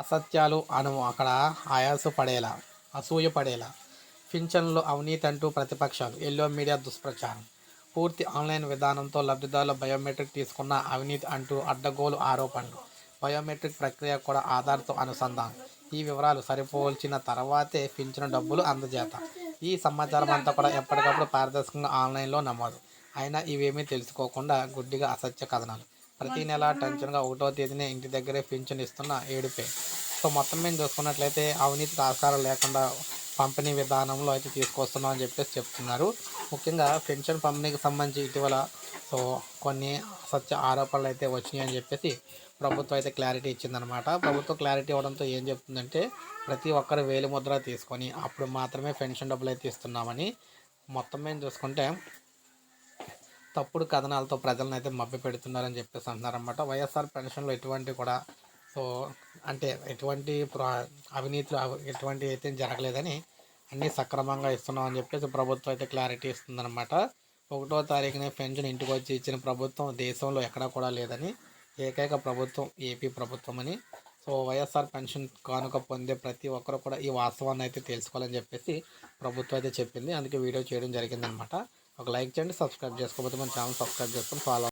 అసత్యాలు అను అక్కడ ఆయాసు పడేలా అసూయ పడేలా. పింఛన్లు అవినీతి అంటూ ప్రతిపక్షాలు ఎల్లో మీడియా దుష్ప్రచారం. పూర్తి ఆన్లైన్ విధానంతో లబ్ధిదారుల బయోమెట్రిక్ తీసుకున్న అవినీతి అంటూ అడ్డగోలు ఆరోపణలు. బయోమెట్రిక్ ప్రక్రియ కూడా ఆధార్తో అనుసంధానం. ఈ వివరాలు సరిపోల్చిన తర్వాతే పింఛను డబ్బులు అందజేత. ఈ సమాచారం అంతా కూడా ఎప్పటికప్పుడు పారదర్శకంగా ఆన్లైన్లో నమోదు. అయినా ఇవేమీ తెలుసుకోకుండా గుడ్డిగా అసత్య కథనాలు. ప్రతి నెల టెన్షన్గా ఒకటో తేదీనే ఇంటి దగ్గరే పింఛన్ ఇస్తున్న ఏడుపే సో మొత్తం మేము చూసుకున్నట్లయితే అవినీతికి ఆస్కారం లేకుండా పంపిణీ విధానంలో అయితే తీసుకొస్తున్నాం అని చెప్పేసి చెప్తున్నారు. ముఖ్యంగా పెన్షన్ పంపిణీకి సంబంధించి ఇటీవల సో కొన్ని సత్య ఆరోపణలు అయితే వచ్చినాయి అని చెప్పేసి ప్రభుత్వం అయితే క్లారిటీ ఇచ్చిందనమాట ప్రభుత్వం క్లారిటీ ఇవ్వడంతో ఏం చెప్తుందంటే ప్రతి ఒక్కరు వేలి ముద్ర తీసుకొని అప్పుడు మాత్రమే పెన్షన్ డబ్బులు అయితే ఇస్తున్నామని మొత్తం మేము చూసుకుంటే తప్పుడు కథనాలతో ప్రజలను అయితే మభ్య పెడుతున్నారని చెప్పేసి అంటున్నారన్నమాట. వైఎస్ఆర్ పెన్షన్లో ఎటువంటి కూడా సో అంటే ఎటువంటి ప్రా- అవినీతిలో ఎటువంటి అయితే జరగలేదని అన్నీ సక్రమంగా ఇస్తున్నాం అని చెప్పేసి ప్రభుత్వం అయితే క్లారిటీ ఇస్తుందన్నమాట. ఒకటో తారీఖునే పెన్షన్ ఇంటికి వచ్చి ఇచ్చిన ప్రభుత్వం దేశంలో ఎక్కడా కూడా లేదని ఏకైక ప్రభుత్వం ఏపీ ప్రభుత్వం అని సో వైఎస్ఆర్ పెన్షన్ కానుక పొందే ప్రతి ఒక్కరు కూడా ఈ వాస్తవాన్ని అయితే తెలుసుకోవాలని చెప్పేసి ప్రభుత్వం అయితే చెప్పింది. అందుకే వీడియో చేయడం జరిగిందనమాట ఒక లైక్ చేయండి సబ్స్క్రైబ్ చేసుకోకపోతే మన ఛానల్ సబ్స్క్రైబ్ చేసుకొని ఫాలో